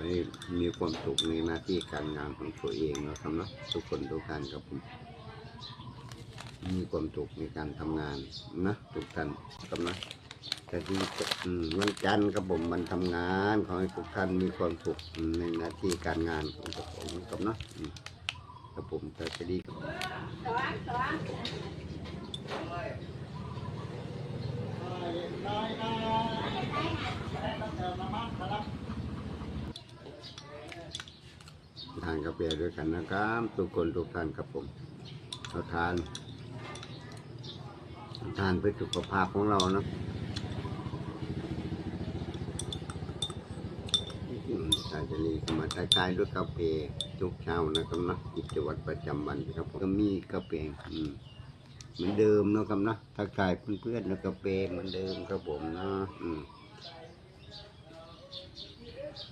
ให้มีความสุขในหน้าที่การงานของตัวเองนะครับเนาะทุกคนทุกท่านครับผมมีความสุขในการทำงานนะทุกท่านครับนะแต่ที่อืมวันจันทร์ครับผมมันทำงานขอให้ทุกท่านมีความสุขในหน้าที่การงานของตัวผมครับเนาะครับผมแต่จะดีครับทาน กาแฟด้วยกันนะครับทุกคนทุกท่านครับผมเราทาน ทานเพื่อสุขภาพของเรานะอาจจะรีก็มาทักทายด้วยกาแฟทุกเช้านะครับนะกิจวัตรประจำวันครับผมก็มีกาแฟอืมเหมือนเดิมนะครับนะทักทายเพื่อนๆแล้วกาแฟเหมือนเดิมครับผมนะอืม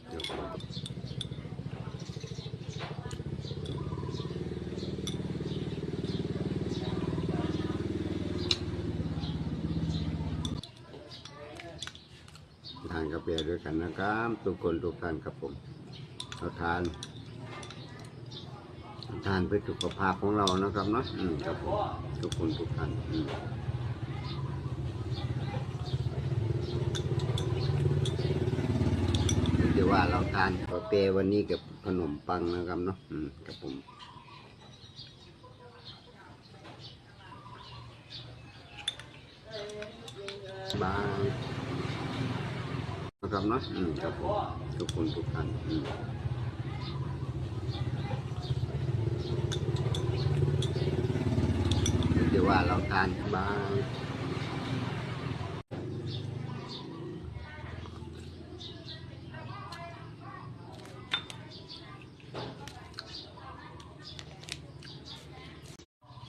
เดี๋ยวก่อน ทานกาแฟด้วยกันนะครับทุกคนทุกท่านครับผมเราทาน ทานเพื่อสุขภาพของเรานะครับเนาะอืมครับผมทุกคนทุกท่านอืมเดี๋ยวว่าเราทานกาแฟวันนี้กับขนมปังนะครับเนาะอืมครับผมบาย นะครับเนาะอืมครับผมทุกคนทุกท่านอืมเดี๋ยวว่าเราทานบาง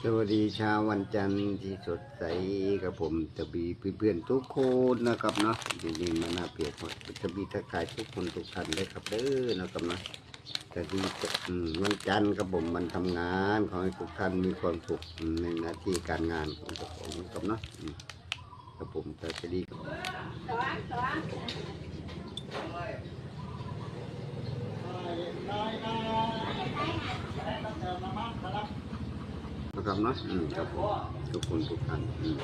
สวัสดีเช้าวันจันทร์ที่สดใสกับผมจะมีเพื่อนๆทุกคนนะครับเนาะยินดีมาหน้าเพจจะมีทักทายทุกคนทุกท่านเลยครับเด้อนะครับเนาะแต่ดีอืมวันจันทร์ครับผมมันทำงานขอให้ทุกท่านมีความสุขในหน้าที่การงานของตัวผมครับเนาะอืมครับผมแต่จะดีครับนะครับเนาะอืมครับผมทุกคนทุกท่านอืม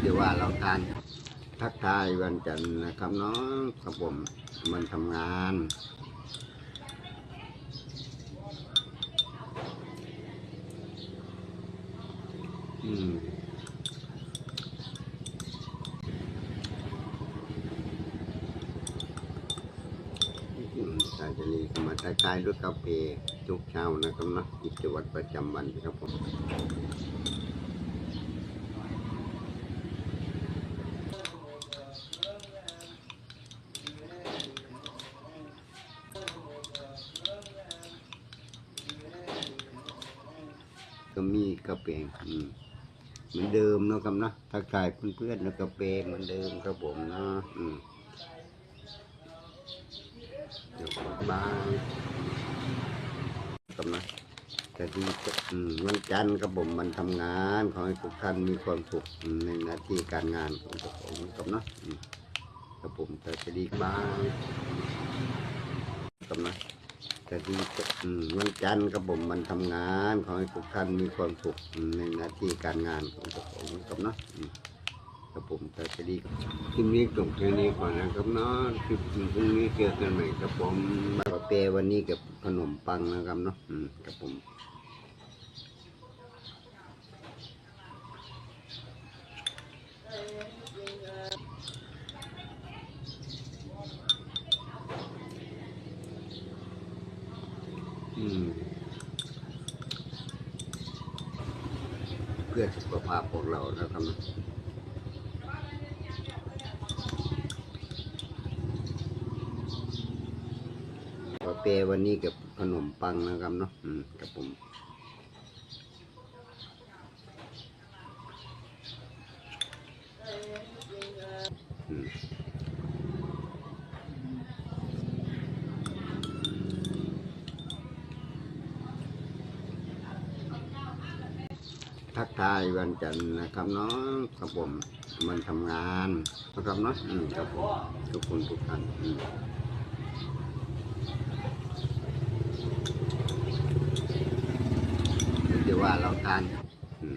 เดี๋ยวว่าเราทานทักทายวันจันทร์นะครับเน้องครับผมมันทำงานอืมอืมอาจจะ รีก็มาทักทายด้วยกาแฟทุกเช้านะครับนะกิจวัตรประจำวันครับผมก็มีกระเปงเหมือนเดิมนะครับนะทักทายเพื่อนๆแล้วกระเปงเหมือนเดิมครับผมเนะอืมเดี๋ยวก่อนบายครับนะ แต่ที่อืมวันจันทร์ครับผมมันทำงานขอให้ทุกท่านมีความสุขในหน้าที่การงานของตัวผมครับเนาะอืมครับผมแต่จะดีบายครับนะแต่ที่อืมวันจันทร์ครับผมมันทำงานขอให้ทุกท่านมีความสุขในหน้าที่การงานของตัวผมครับเนาะอืมครับผมแต่จะดีครับคลิปนี้จบแค่นี้ก่อนนะครับเนาะคลิปพรุ่งนี้เจอกันใหม่ครับผมกาแฟวันนี้กับขนมปังนะครับเนาะอืมครับผมอืม เพื่ อสุขภาพของเรานะครับนะกาแฟวันนี้กับขนมปังนะครับเนาะกับผม ทักทายวันจันทร์นะครับเนาะครับผมมันทำงานนะครับเนาะอืมครับผมทุกคนทุกท่านอืมเดี๋ยวว่าเราทานอืม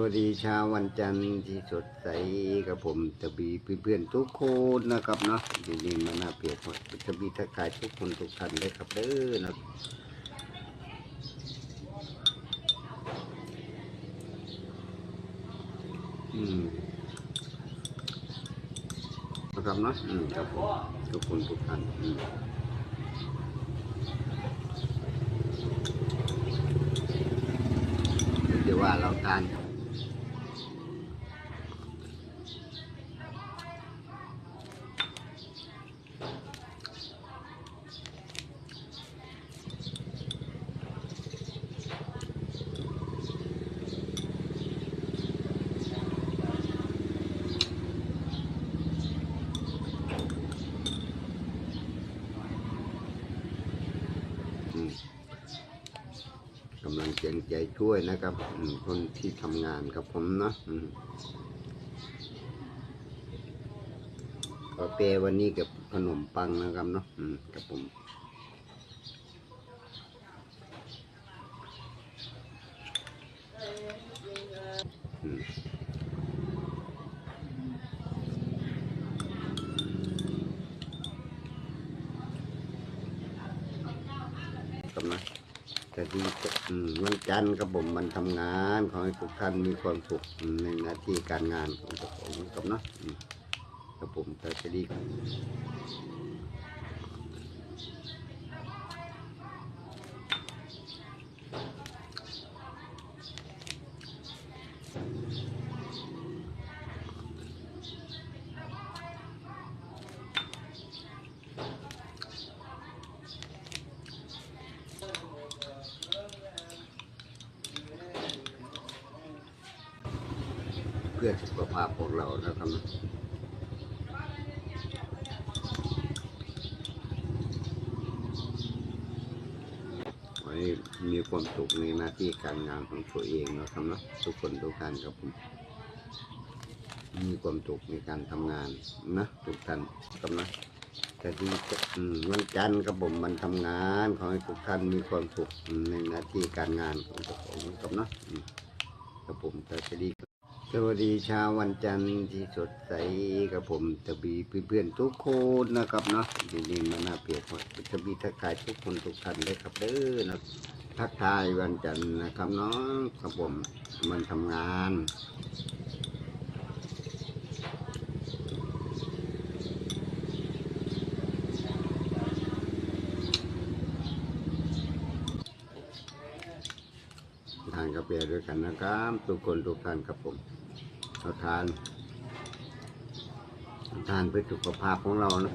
วัสดีเช้าวันจันทร์ที่สดใสกับผมตะบีเพื่อนๆทุกคนนะครับเนาะยินดีมาหน้าเพจของตะบีทักทายทุกคนทุกท่านเลยครับเด้อนะอืมนะครับเนาะอืมครับผมทุกคนทุกท่านอืมเดี๋ยวว่าเราทาน อืมกำลั งเจงใจช่วยนะครับคนที่ทำงานกับผมเนาะกาแฟวันนี้กับขนมปังนะครับเนาะกับผมอืมกับ นะแต่ดีวันจันทร์ครับผมมันทำงาน ขอให้ทุกท่านมีความสุขในหน้าที่การงานของผมครับเนาะครับผมแต่จะดีครับ พื่อสุขภาพของเรานะครับเนาะขอให้มีความสุขในหน้าที่การงานของตัวเองนะครับนะทุกคนทุกท่านครับผมมีความสุขในการทำงานนะทุกท่านครับนะแต่ที่อืมวันจันทร์ครับผมมันทำงานขอให้ทุกท่านมีความสุขในหน้าที่การงานของตัวผมครับนะครับผมแต่จะดี สวัสดีเช้าวันจันทร์ที่สดใสกับผมตะบีเพื่อนๆทุกคนนะครับเนาะยินดีมาหน้าเพจของตะบีทักทายทุกคนทุกท่านเลยครับเด้อนะทักทายวันจันทร์นะครับเนาะครับผมมันทำงาน ทานกาแฟด้วยกันนะครับทุกคนทุกท่านครับผมเราทานทานเพื่อสุขภาพของเรานะ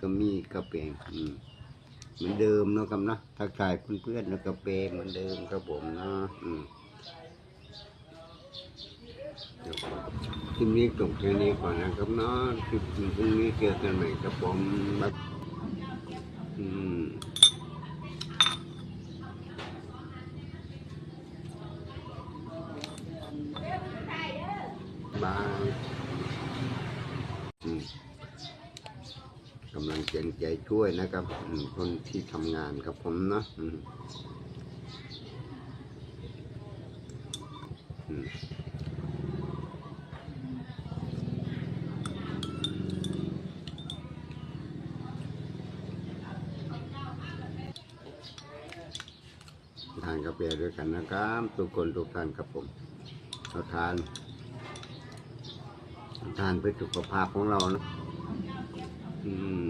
ก็มีกาแฟอืม เหมือนเดิมเนาะครับนะทักทายเพื่อนๆแล้วก็เปงเหมือนเดิมครับผมเนาะอืมคลิปนี้จบแค่นี้ก่อนนะครับเนาะคลิปพรุ่งนี้เจอกันใหม่ครับผมแบบอืมบายอืม กำลังเจงใจ ช่วยนะครับคนที่ทำงานกับผมนะทานกาแฟด้วยกันนะครับทุกคนทุกท่านครับผมเราทาน ทานเพื่อสุขภาพของเรานะ อืม